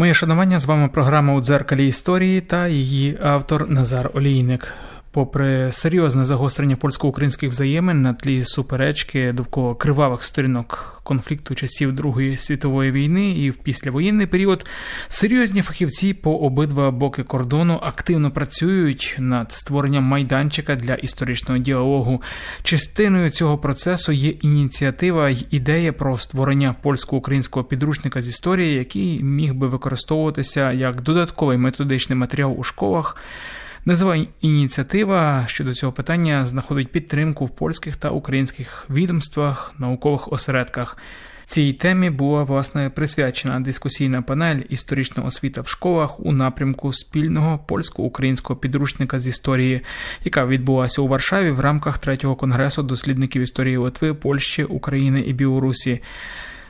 Моє шанування з вами програма у дзеркалі історії та її автор Назар Олійник. Попри серйозне загострення польсько-українських взаємин на тлі суперечки довкола кривавих сторінок конфлікту часів Другої світової війни і в післявоєнний період, серйозні фахівці по обидва боки кордону активно працюють над створенням майданчика для історичного діалогу. Частиною цього процесу є ініціатива й ідея про створення польсько-українського підручника з історії, який міг би використовуватися як додатковий методичний матеріал у школах. Назва ініціатива щодо цього питання знаходить підтримку в польських та українських відомствах, наукових осередках. Цій темі була власне присвячена дискусійна панель Історична освіта в школах у напрямку спільного польсько-українського підручника з історії, яка відбулася у Варшаві в рамках третього конгресу дослідників історії Литви, Польщі, України і Білорусі.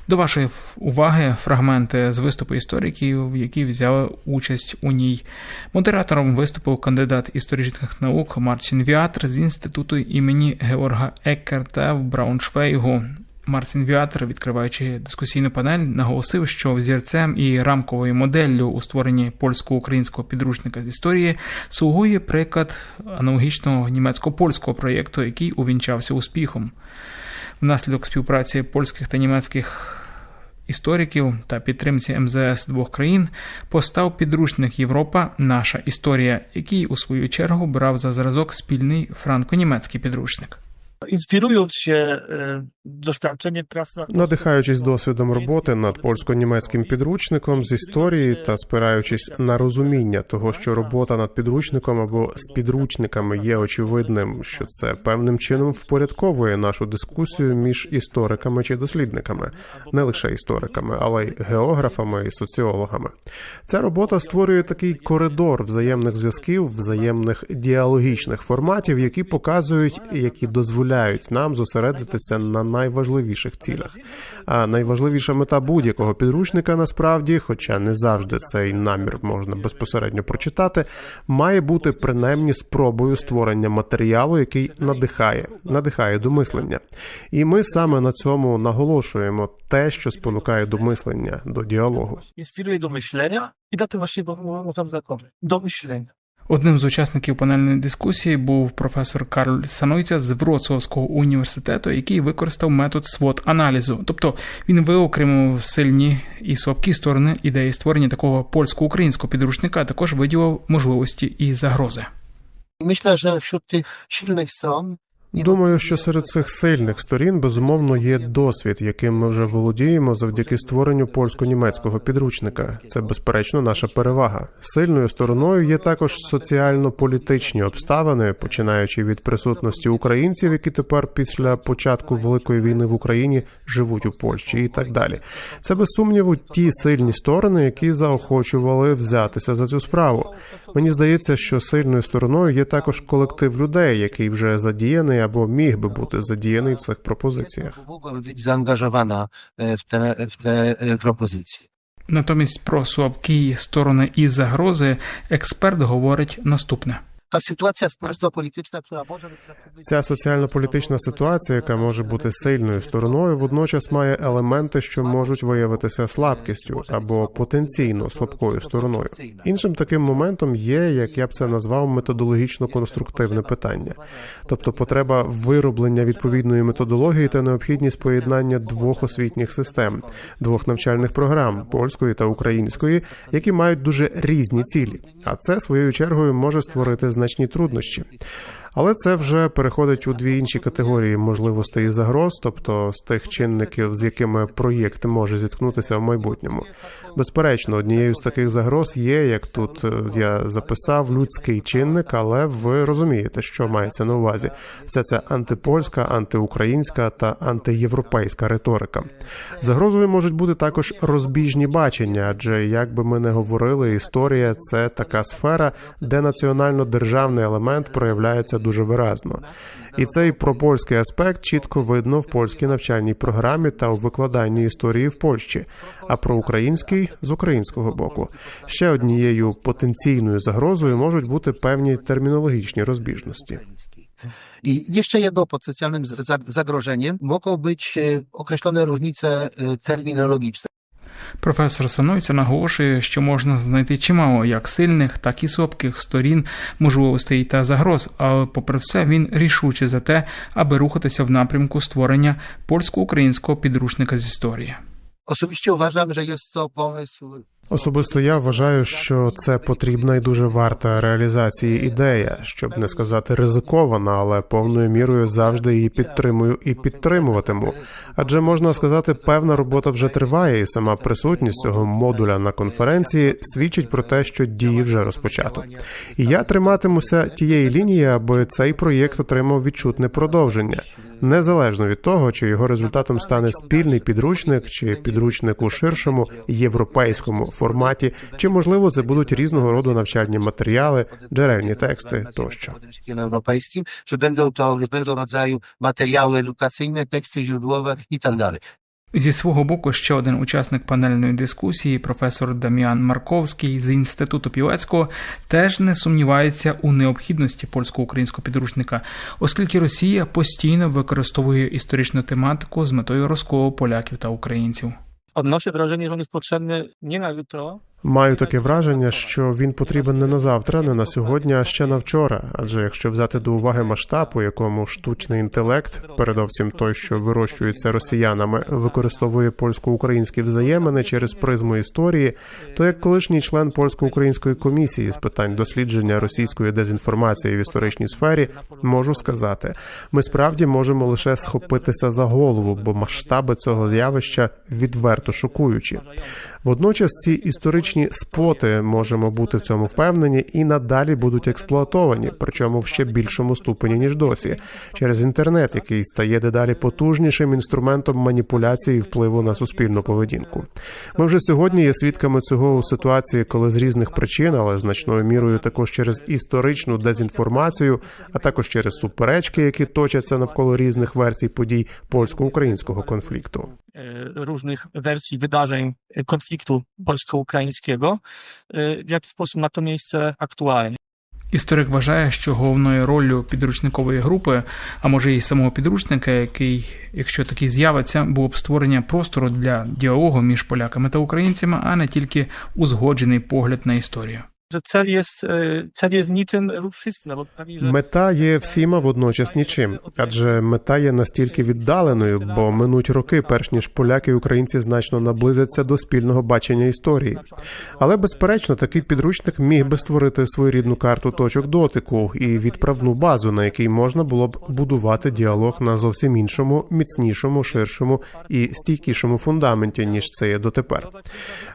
До вашої уваги фрагменти з виступу істориків, які взяли участь у ній. Модератором виступив кандидат історичних наук Марчин Віатр з інституту імені Георга Еккерта в Брауншвейгу. Мартін Віатр, відкриваючи дискусійну панель, наголосив, що взірцем і рамковою моделлю у створенні польсько-українського підручника з історії слугує приклад аналогічного німецько-польського проєкту, який увінчався успіхом. Внаслідок співпраці польських та німецьких істориків та підтримці МЗС двох країн постав підручник Європа Наша історія, який у свою чергу брав за зразок спільний франко-німецький підручник. Się e, doświadczeniem prac Надихаючись досвідом роботи над польсько-німецьким підручником з історії та спираючись на розуміння того, що робота над підручником або з підручниками є очевидним, що це певним чином впорядковує нашу дискусію між істориками чи дослідниками, не лише істориками, але й географами і соціологами. Ця робота створює такий коридор взаємних зв'язків, взаємних діалогічних форматів, які показують, які дозволяють нам зосередитися на найважливіших цілях. А найважливіша мета будь-якого підручника насправді, хоча не завжди цей намір можна безпосередньо прочитати, має бути принаймні спробою створення матеріалу, який надихає, надихає до мислення. І ми саме на цьому наголошуємо те, що спонукає до мислення, до діалогу. inspiruje do myślenia i na tym właśnie można zakończyć. Do myślenia. Одним з учасників панельної дискусії був професор Карл Санойця з Вроцлавського університету, який використав метод свод аналізу. Тобто він виокремив сильні і слабкі сторони ідеї створення такого польсько-українського підручника, а також виділив можливості і загрози. Myślę, że wśród tych silnych stron Думаю, що серед цих сильних сторін безумовно є досвід, яким ми вже володіємо завдяки створенню польсько-німецького підручника. Це безперечно наша перевага. Сильною стороною є також соціально-політичні обставини, починаючи від присутності українців, які тепер після початку великої війни в Україні живуть у Польщі, і так далі. Це без сумніву ті сильні сторони, які заохочували взятися за цю справу. Мені здається, що сильною стороною є також колектив людей, який вже задіяний або міг би бути задіяний в цих пропозиціях. заангажована в те в те te, w te e, propozycje. Натомість про слабкі сторони і загрози експерт говорить наступне. Społeczno-polityczna, która może być Ця соціально-політична ситуація, яка може бути сильною стороною, водночас має елементи, що можуть виявитися слабкістю або потенційно слабкою стороною. Іншим таким моментом є, як я б це назвав, методологічно-конструктивне питання, тобто потреба вироблення відповідної методології та необхідність поєднання двох освітніх систем, двох навчальних програм польської та української, які мають дуже різні цілі. А це своєю чергою може створити значні труднощі. Але це вже переходить у дві інші категорії можливостей і загроз, тобто з тих чинників, з якими проєкт може зіткнутися в майбутньому. Безперечно, однією з таких загроз є, як тут е, я записав, людський чинник, але ви розумієте, що мається на увазі. Все це антипольська, антиукраїнська та антиєвропейська риторика. Загрозою можуть бути також розбіжні бачення, адже як би ми не говорили, історія це така сфера, де національно-державний елемент проявляється дуже виразно. І цей пропольський аспект чітко видно в польській навчальній програмі та у викладанні історії в Польщі, а про український з українського боку. Ще однією потенційною загрозою можуть бути певні термінологічні розбіжності. I jeszcze jedno potencjalnym zagrożeniem mogą być określone różnice terminologiczne. Професор Санойця наголошує, що можна знайти чимало як сильних, так і слабких сторін, можливостей та загроз, але попри все він рішуче за те, аби рухатися в напрямку створення польсько-українського підручника з історії. Osobiście uważam, że jest to pomysł Особисто я вважаю, що це потрібна і дуже варта реалізації ідея, щоб не сказати ризикована, але повною мірою завжди її підтримую і підтримуватиму. Адже можна сказати, певна робота вже триває, і сама присутність цього модуля на конференції свідчить про те, що дії вже розпочато. І я триматимуся тієї лінії, аби цей проєкт отримав відчутне продовження, незалежно від того, чи його результатом стане спільний підручник, чи підручник у ширшому європейському форматі, чи можливо це будуть різного роду навчальні матеріали, джерельні тексти тощо. Європейським чи будуть będą to матеріали, rodzaju тексти, edukacyjne, і так далі. Зі свого боку, ще один учасник панельної дискусії, професор Дам'ян Марковський з інституту Пілецького, теж не сумнівається у необхідності польсько-українського підручника, оскільки Росія постійно використовує історичну тематику з метою розколу поляків та українців. Одноше враження, що on jest не навіть Маю таке враження, що він потрібен не на завтра, не на сьогодні, а ще на вчора. Адже якщо взяти до уваги масштаб, у якому штучний інтелект, передовсім той, що вирощується росіянами, використовує польсько-українські взаємини через призму історії, то як колишній член польсько-української комісії з питань дослідження російської дезінформації в історичній сфері, можу сказати, ми справді можемо лише схопитися за голову, бо масштаби цього з'явища відверто шокуючі. Водночас ці історичні споти можемо бути в цьому впевнені і надалі будуть експлуатовані, причому в ще більшому ступені ніж досі, через інтернет, який стає дедалі потужнішим інструментом маніпуляції і впливу на суспільну поведінку. Ми вже сьогодні є свідками цього у ситуації, коли з різних причин, але значною мірою також через історичну дезінформацію, а також через суперечки, які точаться навколо різних версій подій польсько-українського конфлікту. E, różnych wersji wydarzeń e, konfliktu polsko-ukraińskiego, e, w jaki sposób ma to miejsce aktualnie. Історик вважає, що головною роллю підручникової групи, а може і самого підручника, який, якщо такий з'явиться, було б створення простору для діалогу між поляками та українцями, а не тільки узгоджений погляд на історію. Że cel jest, e, cel jest niczym lub wszystkim, Мета є всіма водночас нічим, адже мета є настільки віддаленою, бо минуть роки, перш ніж поляки і українці значно наблизяться до спільного бачення історії. Але безперечно, такий підручник міг би створити своєрідну карту точок дотику і відправну базу, на якій можна було б будувати діалог на зовсім іншому, міцнішому, ширшому і стійкішому фундаменті, ніж це є дотепер.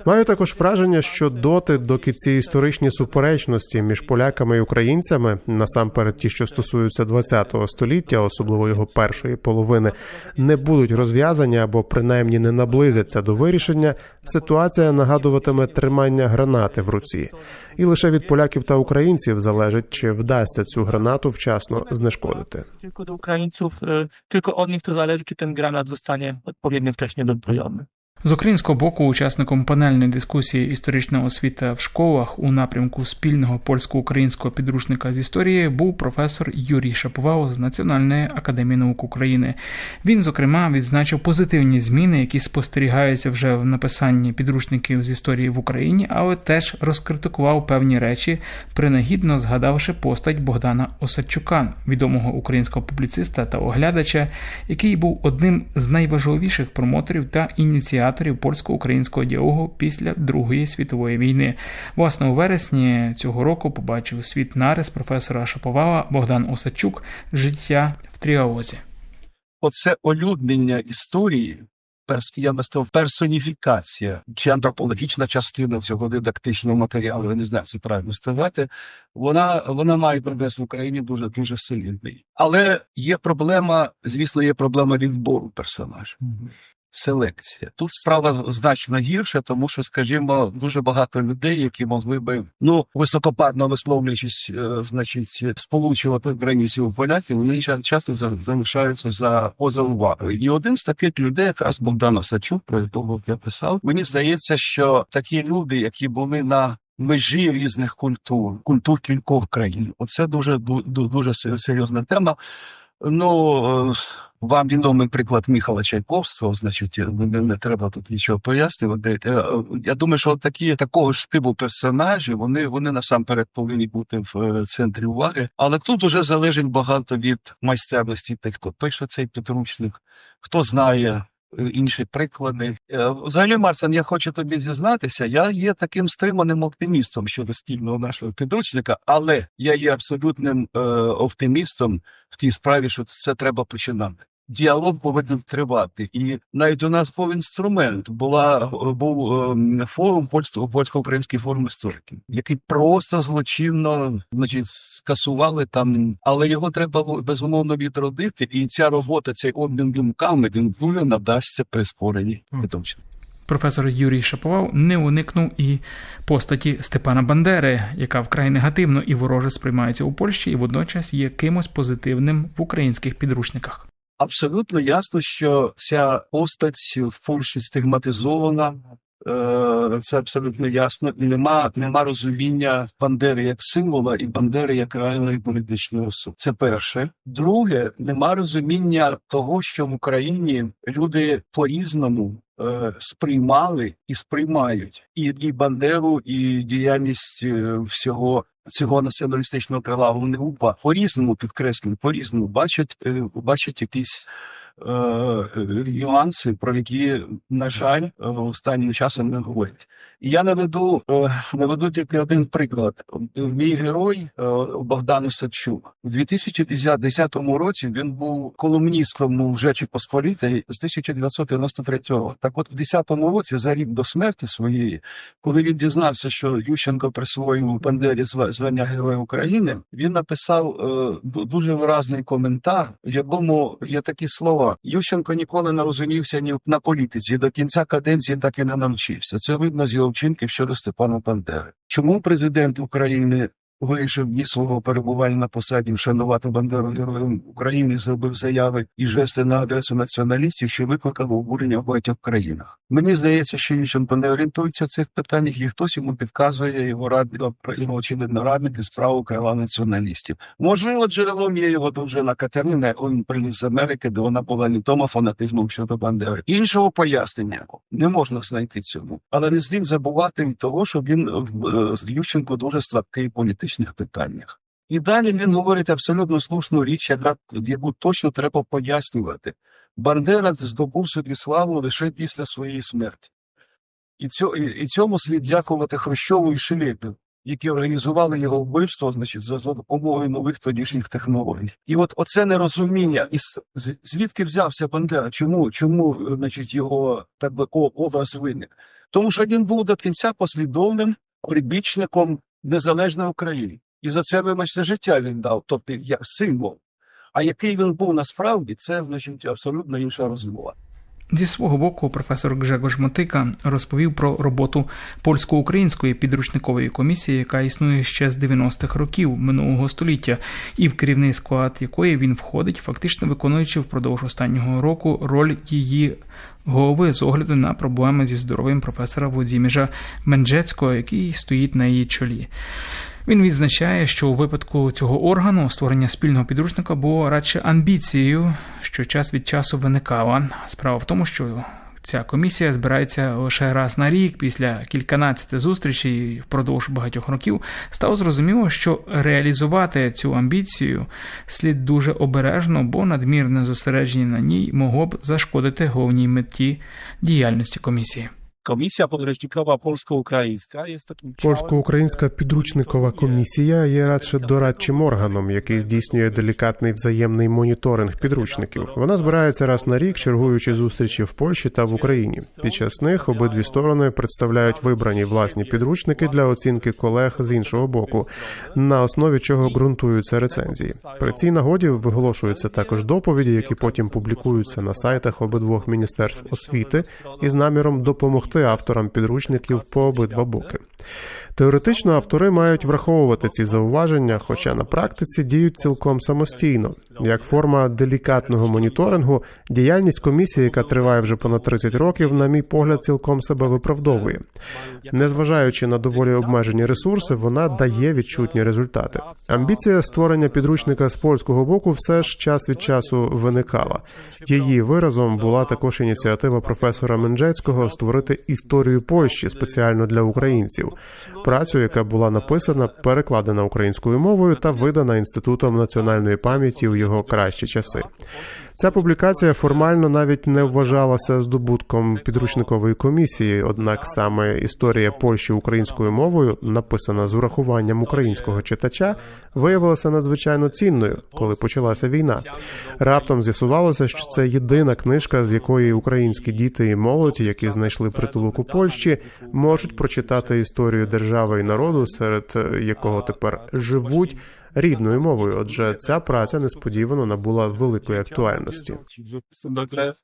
Маю також враження, що доти, доки ці історичні суперечності між поляками і українцями, насамперед ті, що стосуються ХХ століття, особливо його першої половини, не будуть розв'язані або принаймні не наблизяться до вирішення, ситуація нагадуватиме тримання гранати в руці, і лише від поляків та українців залежить, чи вдасться цю гранату вчасно знешкодити. tylko do Ukraińców, e, tylko od nich to zależy, czy ten granat zostanie odpowiednio wcześnie dozbrojony. З українського боку, учасником панельної дискусії історична освіта в школах у напрямку спільного польсько-українського підручника з історії був професор Юрій Шаповал з Національної академії наук України. Він, зокрема, відзначив позитивні зміни, які спостерігаються вже в написанні підручників з історії в Україні, але теж розкритикував певні речі, принагідно згадавши постать Богдана Осадчука, відомого українського публіциста та оглядача, який був одним з найважливіших промоторів та ініціаторів польсько-українського діалогу після Другої світової війни. Власне, у вересні цього року побачив світ нарис професора Шаповала Богдан Осадчук Життя в тріаозі. оце олюднення історії, я би персоніфікація чи антропологічна частина цього дидактичного матеріалу, я не знаю, це правильно сказати, вона, вона має прогрес в Україні дуже дуже сильний. Але є проблема, звісно, є проблема відбору персонажів. Селекція тут справа значно гірша, тому що, скажімо, дуже багато людей, які могли би ну високопарно висловлюючись, е, значить, сполучувати українців поляків, вони часто за- залишаються за поза увагою. І один з таких людей, якраз Богдан Осадчук, про якого я писав, мені здається, що такі люди, які були на межі різних культур, культур кількох країн, оце дуже ду- ду- дуже се- серйозна тема. Ну, е, вам відомий приклад Міхала Чайковського, значить, е, не, треба тут нічого пояснювати. Е, Я думаю, що такі такого ж типу персонажі, вони, вони насамперед повинні бути в центрі уваги. Але тут уже залежить багато від майстерності тих, хто пише цей підручник, хто знає. Інші приклади. Е, Взагалі, Марсен, я хочу тобі зізнатися, я є таким стриманим оптимістом щодо спільного нашого підручника, але я є абсолютним е, оптимістом в тій справі, що це треба починати. Діалог повинен тривати, і навіть у нас був інструмент. Була був ем, форум польсько польсько-український форум істориків, який просто злочинно, значить, скасували там, але його треба безумовно відродити. І ця робота, цей обмін думками, він дуже надасться при створенні підручника. Професор Юрій Шаповал не уникнув і постаті Степана Бандери, яка вкрай негативно і вороже сприймається у Польщі, і водночас є кимось позитивним в українських підручниках. Абсолютно ясно, що ця постать в Польщі стигматизована. е, Це абсолютно ясно, і нема, нема розуміння Бандери як символа і Бандери як реальної політичної особи. Це перше. Друге, нема розуміння того, що в Україні люди по-різному е, сприймали і сприймають і, і Бандеру, і діяльність е, всього цього націоналістичного крила вони УПА. По-різному підкреслюють, по-різному. Бачать, е, бачать якісь нюанси, про які, на жаль, е, останнім часом не говорять. І я наведу, е, наведу тільки один приклад. Мій герой е, Богдан Садчук у 2010 році він був колумністом у Жечі Посполітої з 1993 року. Так от в 10 році, за рік до смерті своєї, коли він дізнався, що Ющенко присвоїв Бандері звання Героя України, він написав е, дуже виразний коментар, в якому є такі слова: Ющенко ніколи не розумівся ні на політиці, до кінця каденції так і не навчився. Це видно з його вчинків щодо Степана Бандери. Чому президент України вирішив дні свого перебування на посаді вшанувати Бандеру героєм України, зробив заяви і жести на адресу націоналістів, що викликало обурення в багатьох країнах. Мені здається, що Ющенко не орієнтується в цих питаннях, і хтось йому підказує його радник, його очевидно радник із справу крила націоналістів. Можливо, джерелом є його дружина Катерина, яку він приніс з Америки, де вона була літома фанатизмом щодо Бандери. Іншого пояснення не можна знайти цьому, але не слід забувати від того, що він е, з Ющенко дуже слабкий в політичних питаннях. І далі він говорить абсолютно слушну річ, яка яку точно треба пояснювати. Бандера здобув собі славу лише після своєї смерті. І, цьо, і, і цьому слід дякувати Хрущову і Шелепі, які організували його вбивство, значить, за, за допомогою нових тодішніх технологій. І от оце нерозуміння, і звідки взявся Бандера, чому, чому значить, його так би образ виник? Тому що він був до кінця послідовним прибічником незалежної України. І за це, вибачте, життя він дав, тобто як символ. А який він був насправді, це значить абсолютно інша розмова. Зі свого боку, професор Гжегош Мотика розповів про роботу польсько-української підручникової комісії, яка існує ще з 90-х років минулого століття, і в керівний склад якої він входить, фактично виконуючи впродовж останнього року роль її голови з огляду на проблеми зі здоров'ям професора Владіміжа Менджецького, який стоїть на її чолі. Він відзначає, що у випадку цього органу створення спільного підручника було радше амбіцією, що час від часу виникала. Справа в тому, що ця комісія збирається лише раз на рік після кільканадцяти зустрічей впродовж багатьох років. Стало зрозуміло, що реалізувати цю амбіцію слід дуже обережно, бо надмірне зосередження на ній могло б зашкодити головній меті діяльності комісії. Komisja Podręcznikowa jest takim ciałem, Польсько-українська підручникова комісія є радше дорадчим органом, який здійснює делікатний взаємний моніторинг підручників. Вона збирається раз на рік, чергуючи зустрічі в Польщі та в Україні. Під час них обидві сторони представляють вибрані власні підручники для оцінки колег з іншого боку, на основі чого ґрунтуються рецензії. При цій нагоді виголошуються також доповіді, які потім публікуються на сайтах обидвох міністерств освіти із наміром допомогти авторам підручників по обидва боки. Теоретично автори мають враховувати ці зауваження, хоча на практиці діють цілком самостійно. Як форма делікатного моніторингу, діяльність комісії, яка триває вже понад 30 років, на мій погляд, цілком себе виправдовує. Незважаючи на доволі обмежені ресурси, вона дає відчутні результати. Амбіція створення підручника з польського боку все ж час від часу виникала. Її виразом була також ініціатива професора Менджецького створити історію Польщі спеціально для українців. Працю, яка була написана, перекладена українською мовою та видана інститутом національної пам'яті у його кращі часи. Ця публікація формально навіть не вважалася здобутком підручникової комісії, однак саме історія Польщі українською мовою, написана з урахуванням українського читача, виявилася надзвичайно цінною, коли почалася війна. Раптом з'ясувалося, що це єдина книжка, з якої українські діти і молодь, які знайшли притулок у Польщі, можуть прочитати історію держави і народу, серед якого тепер живуть рідною мовою. Отже, ця праця несподівано набула великої актуальності.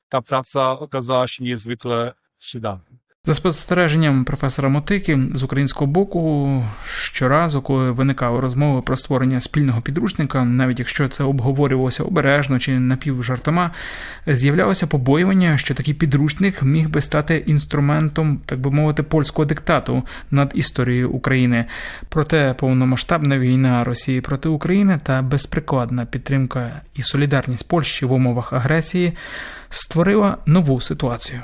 Та праця оказалася okazała сюда. За спостереженням професора Мотики з українського боку, щоразу, коли виникали розмови про створення спільного підручника, навіть якщо це обговорювалося обережно чи напівжартома, з'являлося побоювання, що такий підручник міг би стати інструментом, так би мовити, польського диктату над історією України. Проте повномасштабна війна Росії проти України та безприкладна підтримка і солідарність Польщі в умовах агресії створила нову ситуацію.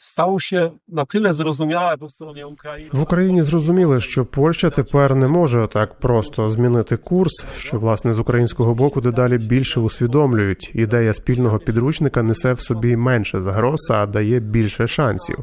Stało się na tyle zrozumiałe po stronie Ukrainy. В Україні зрозуміли, що Польща тепер не може так просто змінити курс, що власне з українського боку дедалі більше усвідомлюють. Ідея спільного підручника несе в собі менше загроз, а дає більше шансів.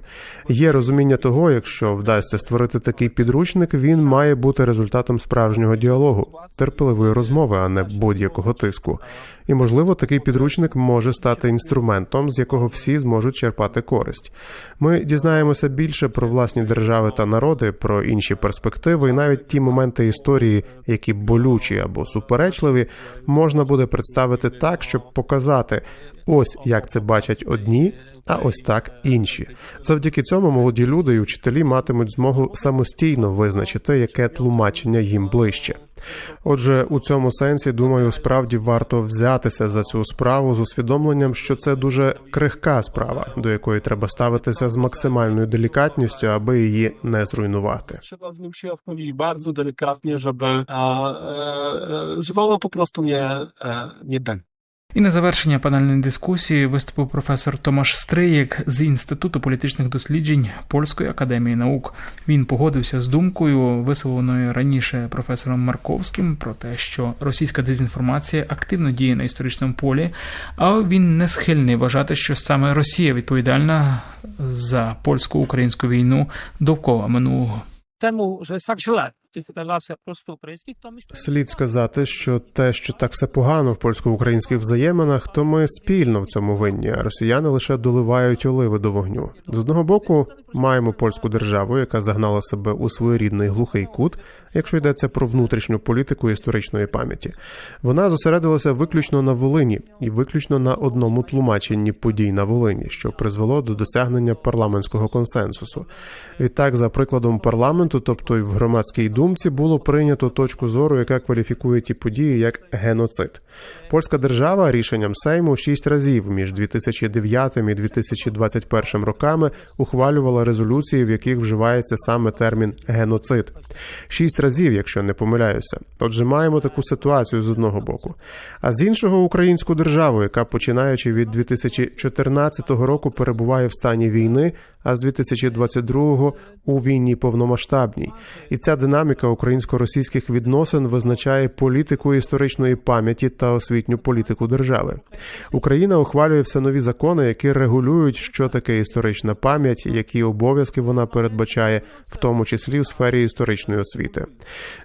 Є розуміння того, якщо вдасться створити такий підручник, він має бути результатом справжнього діалогу, терпеливої розмови, а не будь-якого тиску. І можливо, такий підручник може стати інструментом, з якого всі зможуть черпати користь. Ми дізнаємося більше про власні держави та народи, про інші перспективи, і навіть ті моменти історії, які болючі або суперечливі, можна буде представити так, щоб показати. Ось як це бачать одні, а ось так інші. Завдяки цьому молоді люди і вчителі матимуть змогу самостійно визначити, яке тлумачення їм ближче. Отже, у цьому сенсі, думаю, справді варто взятися за цю справу з усвідомленням, що це дуже крихка справа, до якої треба ставитися з максимальною делікатністю, аби її не зруйнувати. Trzeba z nim się obchodzić bardzo delikatnie, żeby, a, e, e, żeby І на завершення панельної дискусії виступив професор Томаш Стриєк з Інституту політичних досліджень Польської академії наук. Він погодився з думкою, висловленою раніше професором Марковським, про те, що російська дезінформація активно діє на історичному полі, але він не схильний вважати, що саме Росія відповідальна за польсько-українську війну довкола минулого. Że jest tak myślę, Слід сказати, що те, що так все погано в польсько-українських взаєминах, то ми спільно в цьому винні, а росіяни лише доливають оливи до вогню. З одного боку, маємо польську державу, яка загнала себе у своєрідний глухий кут, якщо йдеться про внутрішню політику історичної пам'яті. Вона зосередилася виключно на Волині і виключно на одному тлумаченні подій на Волині, що призвело до досягнення парламентського консенсусу. Відтак, за прикладом парламенту, тобто й в громадській думці, було прийнято точку зору, яка кваліфікує ті події як геноцид. Польська держава рішенням Сейму шість разів між 2009 і 2021 роками ухвалювала резолюції, в яких вживається саме термін геноцид. Шість разів, якщо не помиляюся. Отже, маємо таку ситуацію з одного боку. А з іншого українську державу, яка починаючи від 2014 року перебуває в стані війни, а з 2022 у війні повномасштабній. І ця динаміка українсько-російських відносин визначає політику історичної пам'яті та освітню політику держави. Україна ухвалює все нові закони, які регулюють, що таке історична пам'ять, які обов'язки вона передбачає, в тому числі у сфері історичної освіти.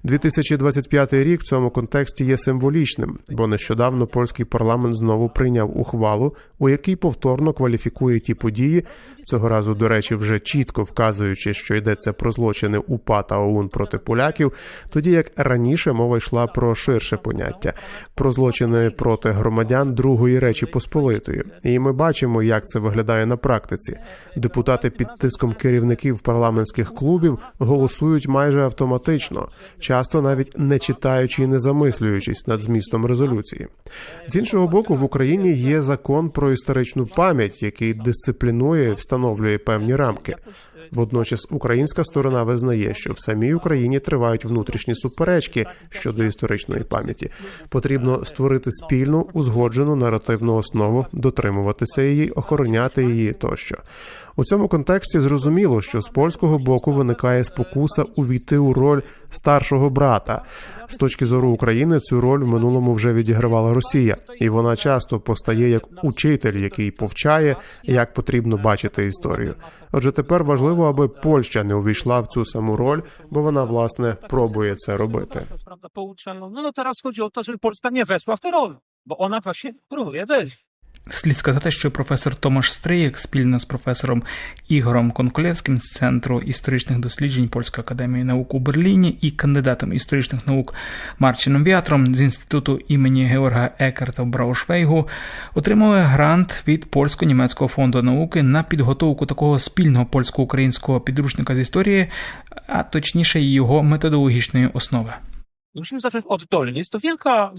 2025 рік в цьому контексті є символічним, бо нещодавно польський парламент знову прийняв ухвалу, у якій повторно кваліфікує ті події, цього разу, до речі, вже чітко вказуючи, що йдеться про злочини УПА та ОУН проти поляків, тоді як раніше мова йшла про ширше поняття про злочини проти громадян Другої Речі Посполитої. І ми бачимо, як це виглядає на практиці. Депутати під тиском керівників парламентських клубів голосують майже автоматично, часто навіть не читаючи і не замислюючись над змістом резолюції. З іншого боку, в Україні є закон про історичну пам'ять, який дисциплінує і встановлює певні рамки. Водночас українська сторона визнає, що в самій Україні тривають внутрішні суперечки щодо історичної пам'яті. Потрібно створити спільну узгоджену наративну основу, дотримуватися її, охороняти її тощо. У цьому контексті зрозуміло, що з польського боку виникає спокуса увійти у роль старшого брата. З точки зору України цю роль в минулому вже відігравала Росія, і вона часто постає як учитель, який повчає, як потрібно бачити історію. Отже, тепер важливо, аби Польща не увійшла в цю саму роль, бо вона власне пробує це робити. No, no teraz chodzi o to, żeby Polska nie weszła w tę rolę, bo ona właśnie próbuje. Слід сказати, що професор Томаш Стрияк спільно з професором Ігорем Конколевським з Центру історичних досліджень Польської академії наук у Берліні і кандидатом історичних наук Марчином Віатром з інституту імені Георга Екерта в Браушвейгу отримує грант від польсько-німецького фонду науки на підготовку такого спільного польсько-українського підручника з історії, а точніше його методологічної основи. Musimy zacząć oddolnie. Jest to wielka.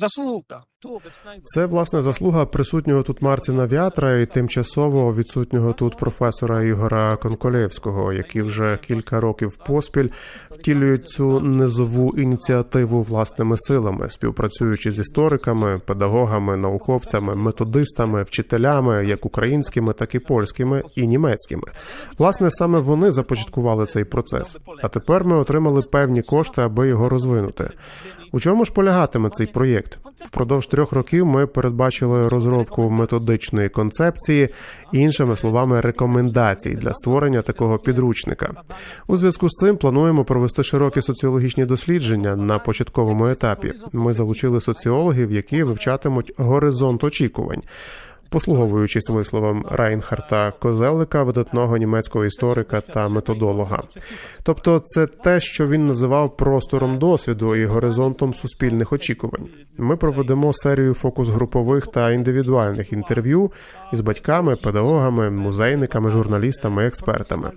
Це власне заслуга присутнього тут Марціна Вятра і тимчасово відсутнього тут професора Ігора Конколєвського, які вже кілька років поспіль втілюють цю низову ініціативу власними силами, співпрацюючи з істориками, педагогами, науковцями, методистами, вчителями, як українськими, так і польськими і німецькими. Власне, саме вони започаткували цей процес. А тепер ми отримали певні кошти, аби його розвинути. У чому ж полягатиме цей проєкт? Впродовж трьох років ми передбачили розробку методичної концепції, іншими словами, рекомендацій для створення такого підручника. У зв'язку з цим плануємо провести широкі соціологічні дослідження на початковому етапі. Ми залучили соціологів, які вивчатимуть горизонт очікувань. Послуговуючись висловом Райнхарта Козелика, видатного німецького історика та методолога, тобто це те, що він називав простором досвіду і горизонтом суспільних очікувань. Ми проведемо серію фокус-групових та індивідуальних інтерв'ю із батьками, педагогами, музейниками, журналістами, експертами.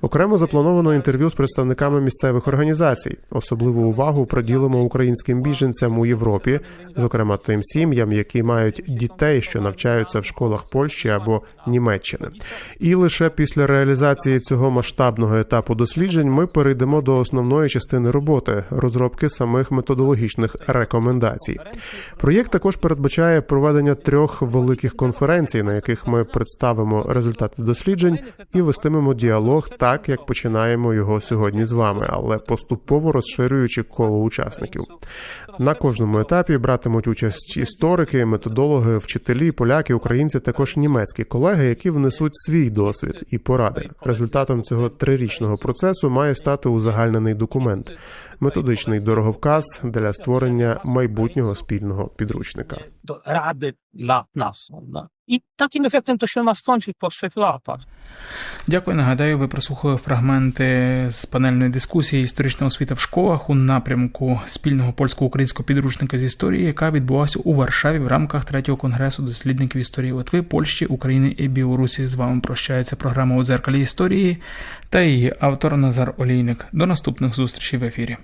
Окремо заплановано інтерв'ю з представниками місцевих організацій. Особливу увагу приділимо українським біженцям у Європі, зокрема тим сім'ям, які мають дітей, що навчаються в школах Польщі або Німеччини. І лише після реалізації цього масштабного етапу досліджень ми перейдемо до основної частини роботи розробки самих методологічних рекомендацій. Проєкт також передбачає проведення трьох великих конференцій, на яких ми представимо результати досліджень і вестимемо діалог, так як починаємо його сьогодні з вами, але поступово розширюючи коло учасників. На кожному етапі братимуть участь історики, методологи, вчителі, поляки, українці, також німецькі колеги, які внесуть свій досвід і поради. Результатом цього трирічного процесу має стати узагальнений документ, методичний дороговказ для створення майбутнього спільного підручника. Ради для нас і таким ефектом, то що нас się по latach. Дякую. Нагадаю, ви прослухали фрагменти з панельної дискусії історична освіта в школах у напрямку спільного польсько-українського підручника з історії, яка відбулася у Варшаві в рамках третього конгресу дослідників історії Литви, Польщі, України і Білорусі. З вами прощається програма у дзеркалі історії та її автор Назар Олійник. До наступних зустрічей в ефірі.